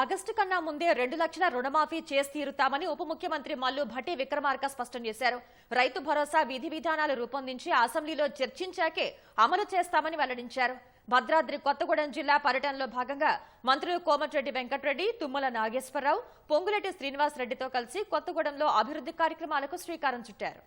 August కన్నా ముందే రెండు లక్షల రుణమాఫీ చేసి తీరుతామని ఉప ముఖ్యమంత్రి మల్లు భట్టి విక్రమార్క స్పష్టం చేశారు. రైతు భరోసా విధి విధానాలు రూపొందించి అసెంబ్లీలో చర్చించాకే అమలు చేస్తామని వెల్లడించారు. భద్రాద్రి కొత్తగూడెం జిల్లా పర్యటనలో భాగంగా మంత్రులు కోమటిరెడ్డి వెంకటరెడ్డి తుమ్మల నాగేశ్వరరావు పొంగులేటి శ్రీనివాసరెడ్డితో కలిసి కొత్తగూడెంలో అభివృద్ధి కార్యక్రమాలకు శ్రీకారం చుట్టారు.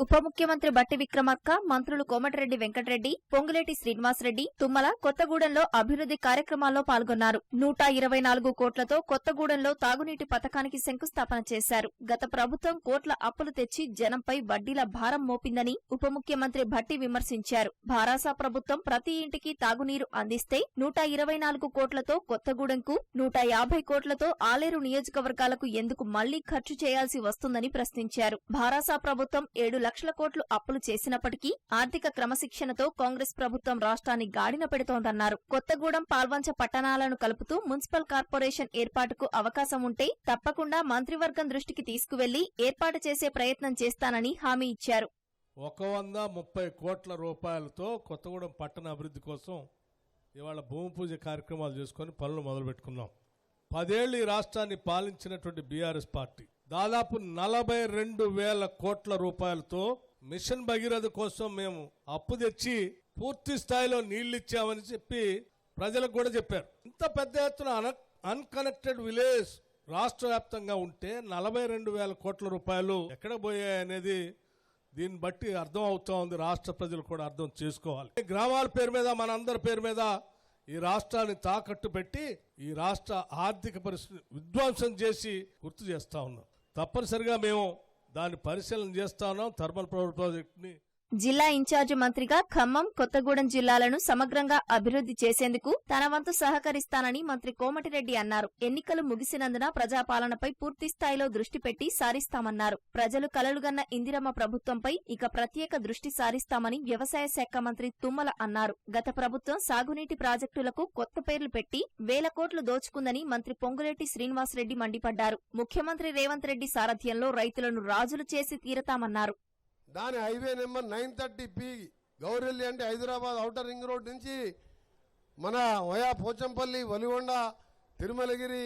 ఉప ముఖ్యమంత్రి బట్టి విక్రమార్క మంత్రులు కోమటిరెడ్డి వెంకటరెడ్డి పొంగులేటి శ్రీనివాసరెడ్డి తుమ్మల కొత్తగూడెంలో అభివృద్ధి కార్యక్రమాల్లో పాల్గొన్నారు. నూట ఇరవై నాలుగు కోట్లతో కొత్తగూడెంలో తాగునీటి పథకానికి శంకుస్థాపన చేశారు. గత ప్రభుత్వం కోట్ల అప్పులు తెచ్చి జనంపై వడ్డీల భారం మోపిందని ఉప ముఖ్యమంత్రి భట్టి విమర్శించారు. భారాసా ప్రభుత్వం ప్రతి ఇంటికి తాగునీరు అందిస్తే నూట ఇరవై నాలుగు కోట్లతో కొత్తగూడెంకు నూట యాభై కోట్లతో ఆలేరు నియోజకవర్గాలకు ఎందుకు మళ్ళీ ఖర్చు చేయాల్సి వస్తుందని ప్రశ్నించారు. భారాసా ప్రభుత్వం ఏడు లక్షల కోట్లు అప్పులు చేసినప్పటికీ ఆర్థిక క్రమశిక్షణతో కాంగ్రెస్ ప్రభుత్వం రాష్ట్రాన్ని గాడిన పెడుతోందన్నారు. కొత్తగూడెం పాల్వంచ పట్టణాలను కలుపుతూ మున్సిపల్ కార్పొరేషన్ ఏర్పాటుకు అవకాశం ఉంటే తప్పకుండా మంత్రివర్గం దృష్టికి తీసుకువెళ్ళి ఏర్పాటు చేసే ప్రయత్నం చేస్తానని హామీ ఇచ్చారు. ఒక వంద ముప్పై కోట్ల రూపాయలతో కొత్తగూడెం పట్టణ అభివృద్ధి కోసం ఇవాళ భూమి పూజ కార్యక్రమాలు చేసుకొని పనులు మొదలు పెట్టుకున్నాం పదేళ్ళు ఈ రాష్ట్రాన్ని పాలించినటువంటి బీఆర్ఎస్ పార్టీ. దాదాపు నలభై రెండు వేల కోట్ల రూపాయలతో మిషన్ భగీరథ కోసం మేము అప్పు తెచ్చి పూర్తి స్థాయిలో నీళ్ళు ఇచ్చామని చెప్పి ప్రజలకు కూడా చెప్పారు. ఇంత పెద్ద ఎత్తున అన- అన్కనెక్టెడ్ విలేజ్ రాష్ట్ర వ్యాప్తంగా ఉంటే నలభై రెండు వేల కోట్ల రూపాయలు ఎక్కడ పోయాయి అనేది దీన్ని బట్టి అర్థం అవుతా ఉంది. రాష్ట్ర ప్రజలు కూడా అర్థం చేసుకోవాలి. ఈ గ్రామాల పేరు మీద మనందరి పేరు మీద ఈ రాష్ట్రాన్ని తాకట్టు పెట్టి ఈ రాష్ట్ర ఆర్థిక పరిస్థితి విధ్వంసం చేసి గుర్తు చేస్తా ఉన్నాం. తప్పనిసరిగా మేము దాన్ని పరిశీలన చేస్తా ఉన్నాం. థర్మల్ పవర్ ప్రాజెక్ట్ని జిల్లా ఇన్ఛార్జి మంత్రిగా ఖమ్మం కొత్తగూడెం జిల్లాలను సమగ్రంగా అభివృద్ధి చేసేందుకు తన వంతు సహకరిస్తానని మంత్రి కోమటిరెడ్డి అన్నారు. ఎన్నికలు ముగిసినందున ప్రజాపాలనపై పూర్తిస్థాయిలో దృష్టి పెట్టి సారిస్తామన్నారు. ప్రజలు కలలుగన్న ఇందిరమ్మ ప్రభుత్వంపై ఇక ప్రత్యేక దృష్టి సారిస్తామని వ్యవసాయ శాఖ మంత్రి తుమ్మల అన్నారు. గత ప్రభుత్వం సాగునీటి ప్రాజెక్టులకు కొత్త పేర్లు పెట్టి వేల కోట్లు దోచుకుందని మంత్రి పొంగులేటి శ్రీనివాసరెడ్డి మండిపడ్డారు. ముఖ్యమంత్రి రేవంత్ రెడ్డి సారథ్యంలో రైతులను రాజులు చేసి తీరతామన్నారు. దాని highway number nine thirty P Gowrelli అంటే హైదరాబాద్ ఔటర్ రింగ్ రోడ్ నుంచి మన వయా పోచంపల్లి వలిగొండ తిరుమలగిరి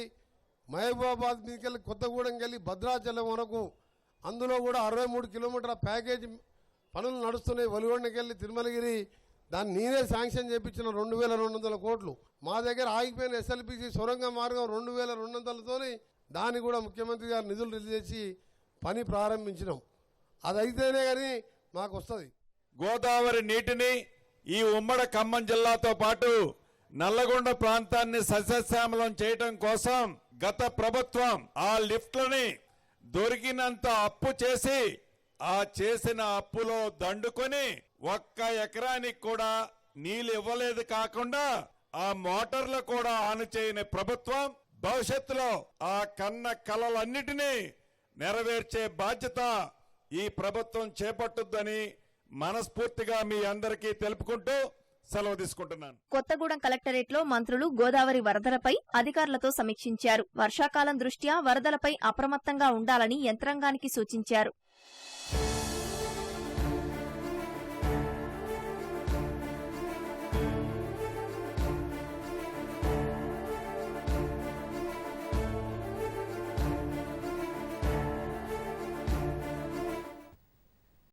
మహబూబాబాద్ మీదకెళ్ళి కొత్తగూడెంకెళ్ళి భద్రాచలం వరకు అందులో కూడా అరవై మూడు కిలోమీటర్ల ప్యాకేజ్ పనులు నడుస్తున్నాయి. వలిగొండకెళ్ళి తిరుమలగిరి దాన్ని నేనే శాంక్షన్ చేయించిన రెండు వేల రెండు వందల కోట్లు. మా దగ్గర ఆగిపోయిన ఎస్ఎల్పిసి సొరంగ మార్గం రెండు వేల రెండు వందలతోని దాన్ని కూడా ముఖ్యమంత్రి గారు నిధులు రిలీజ్ చేసి పని ప్రారంభించినాం. అది అయితేనే కానీ మాకు వస్తుంది గోదావరి నీటిని ఈ ఉమ్మడి ఖమ్మం జిల్లాతో పాటు నల్లగొండ ప్రాంతాన్ని సస్యశ్యామలం చేయటం కోసం గత ప్రభుత్వం ఆ లిఫ్ట్లని దొరికినంత అప్పు చేసి ఆ చేసిన అప్పులో దండుకొని ఒక్క ఎకరానికి కూడా నీళ్ళు ఇవ్వలేదు కాకుండా ఆ మోటార్లు కూడా ఆన్ చేయని ప్రభుత్వం భవిష్యత్తులో ఆ కన్న కలలన్నిటినీ నెరవేర్చే బాధ్యత ఈ ప్రభుత్వం చేపట్టుద్దని మనస్ఫూర్తిగా మీ అందరికీ తెలుపుకుంటూ సెలవు తీసుకుంటున్నాను. కొత్తగూడెం కలెక్టరేట్లో మంత్రులు గోదావరి వరదలపై అధికారులతో సమీక్షించారు. వర్షాకాలం దృష్ట్యా వరదలపై అప్రమత్తంగా ఉండాలని యంత్రాంగానికి సూచించారు.